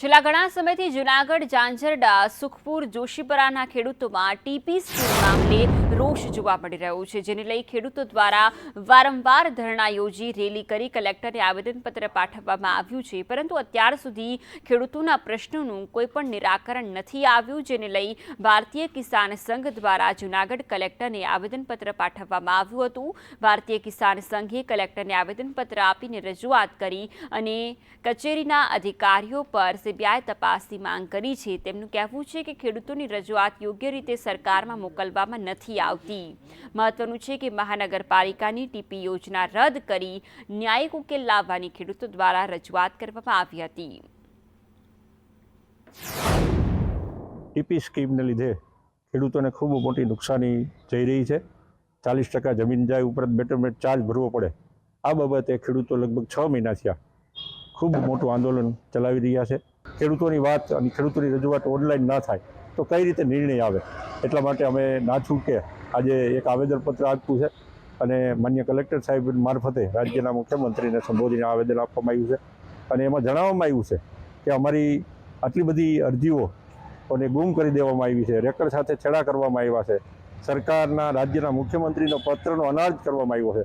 છેલ્લા ઘણા સમયથી જૂનાગઢ ઝાંઝરડા સુખપુર, જોશીપરાના ખેડૂતોમાં ટીપી સ્કીમ મામલે રોષ જોવા મળી રહ્યો છે, જેને લઈ ખેડૂતો દ્વારા વારંવાર ધરણા યોજી રેલી કરી કલેક્ટરને આવેદનપત્ર પાઠવવામાં આવ્યું છે. પરંતુ અત્યાર સુધી ખેડૂતોના પ્રશ્નોનું કોઈ પણ નિરાકરણ નથી આવ્યું, જેને લઈ ભારતીય કિસાન સંઘ દ્વારા જૂનાગઢ કલેક્ટરને આવેદનપત્ર પાઠવવામાં આવ્યું હતું. ભારતીય કિસાન સંઘે કલેક્ટરને આવેદનપત્ર આપીને રજૂઆત કરી અને કચેરીના અધિકારીઓ પર સીબીઆઈ તપાસની માંગ કરી છે. તેમનું કહેવું છે કે ખેડૂતોની રજૂઆત યોગ્ય રીતે સરકારમાં મોકલવામાં નથી આવતી. મહત્વનું છે કે મહાનગરપાલિકાની ટીપી યોજના રદ કરી ન્યાયિક ઉકેલ લાવવાની ખેડૂતો દ્વારા રજૂઆત કરવામાં આવી હતી. ટીપી સ્કીમને લીધે ખેડૂતોને ખૂબ મોટી નુકસાની જઈ રહી છે. ચાલીસ ટકા જમીન જાય ઉપરાંત બેટરમેન્ટ ચાર્જ ભરવો પડે. આ બાબતે ખેડૂતો લગભગ છ મહિના થયા ખૂબ મોટું આંદોલન ચલાવી રહ્યા છે. ખેડૂતોની વાત અને ખેડૂતોની રજૂઆત ઓનલાઈન ના થાય, તો કઈ રીતે નિર્ણય આવે? એટલા માટે અમે ના છૂટકે આજે એક આવેદનપત્ર આપ્યું છે અને માન્ય કલેક્ટર સાહેબ મારફતે રાજ્યના મુખ્યમંત્રીને સંબોધીને આવેદન આપવામાં આવ્યું છે. અને એમાં જણાવવામાં આવ્યું છે કે અમારી આટલી બધી અરજીઓ અને ગુમ કરી દેવામાં આવી છે, રેકર્ડ સાથે છેડા કરવામાં આવ્યા છે. સરકારના, રાજ્યના મુખ્યમંત્રીનો પત્રનો અનાજ કરવામાં આવ્યો છે.